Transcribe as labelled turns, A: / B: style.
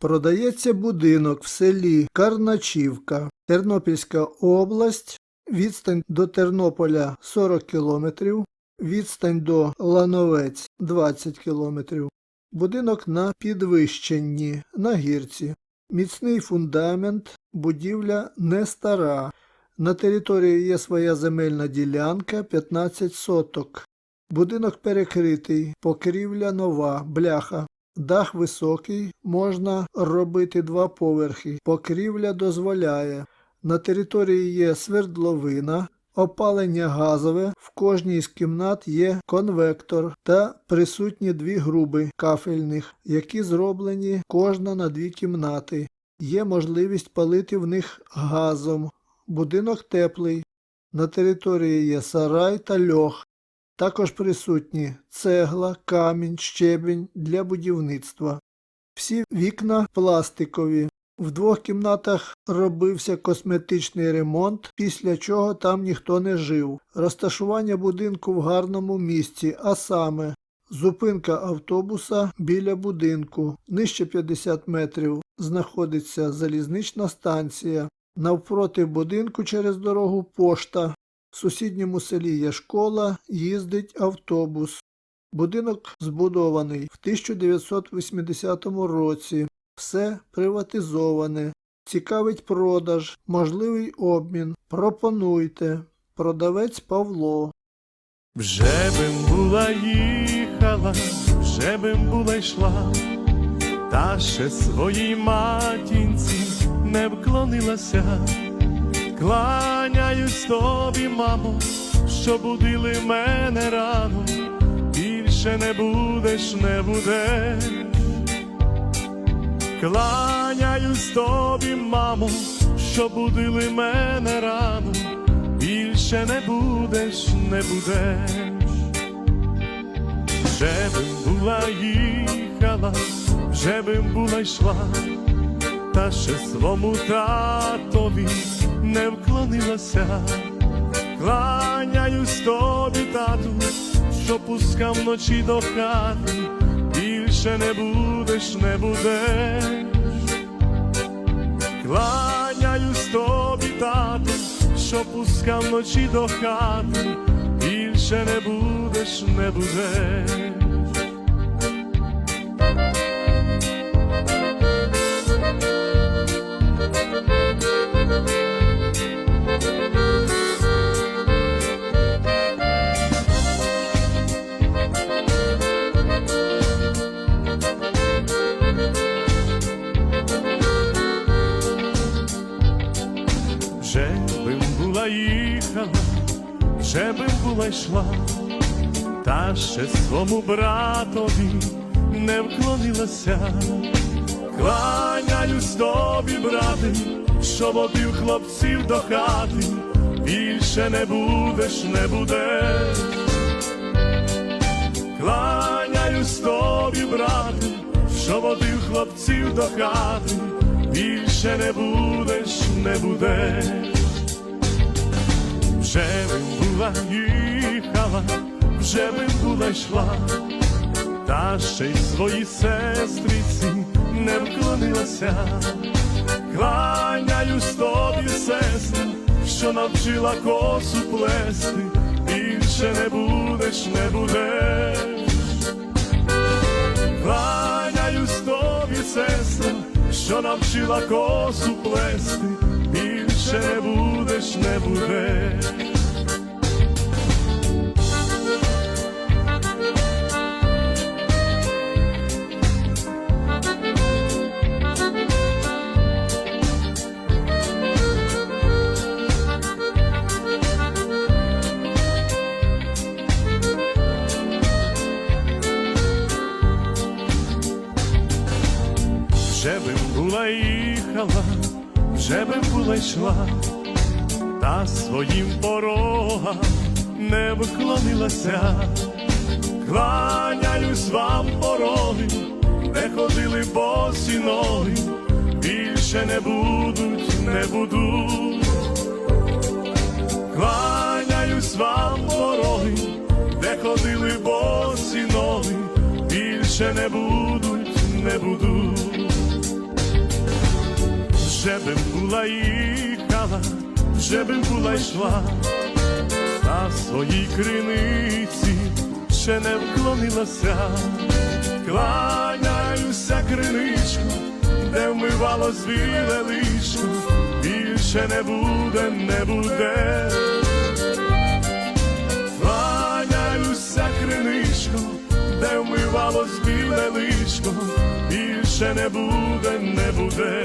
A: Продається будинок в селі Карначівка, Тернопільська область, відстань до Тернополя 40 км, відстань до Лановець 20 км. Будинок на підвищенні, на гірці. Міцний фундамент, будівля не стара. На території є своя земельна ділянка 15 соток. Будинок перекритий, покрівля нова, бляха. Дах високий, можна робити два поверхи. Покрівля дозволяє. На території є свердловина, опалення газове, в кожній з кімнат є конвектор та присутні дві груби кафельних, які зроблені кожна на дві кімнати. Є можливість палити в них газом. Будинок теплий. На території є сарай та льох. Також присутні цегла, камінь, щебінь для будівництва. Всі вікна пластикові. В двох кімнатах робився косметичний ремонт, після чого там ніхто не жив. Розташування будинку в гарному місці, а саме зупинка автобуса біля будинку. Нижче 50 метрів знаходиться залізнична станція. Навпроти будинку через дорогу пошта. В сусідньому селі є школа, їздить автобус. Будинок збудований в 1980 році. Все приватизоване. Цікавить продаж, можливий обмін. Пропонуйте. Продавець Павло.
B: Вже бим була їхала, вже бим була йшла, та ще своїй матінці не вклонилася. Кланяюсь тобі, мамо, що будили мене рано, більше не будеш, не будеш. Кланяюсь тобі, мамо, що будили мене рано, більше не будеш, не будеш. Вже бим була їхала, вже бим була йшла, та ще свому татові не вклонилася. Кланяюсь тобі, тату, що пускав вночі до хати, більше не будеш, не будеш. Кланяюсь тобі, тату, що пускав вночі до хати, більше не будеш, не будеш. Їхала, вже бим була йшла, та ще свому братові не вклонилася. Кланяюсь тобі, брате, що водив хлопців до хати, більше не будеш, не будеш. Кланяюсь тобі, брате, що водив хлопців до хати, більше не будеш, не будеш. Вже бим була їхала, вже бим була йшла, та ще й своїй сестриці не вклонилася. Кланяюсь тобі, сестри, що навчила косу плести, більше не будеш, не будеш. Кланяюсь тобі, сестра, що навчила косу плести, більше не будеш, не будеш. Вже би була їхала, би була йшла, та своїм порогам не вклонилася. Кланяюсь вам пороги, де ходили босі ноги, більше не будуть, не будуть. Кланяюсь вам пороги, де ходили босі ноги, більше не будуть, не будуть. Вже би була їхала, вже би була йшла, на своїй криниці ще не вклонилася, кланяюся криничко, де вмивало звіле лишко, більше не буде, не буде. Кланяюся криничко, де вмивалось біле личко, більше не буде, не буде.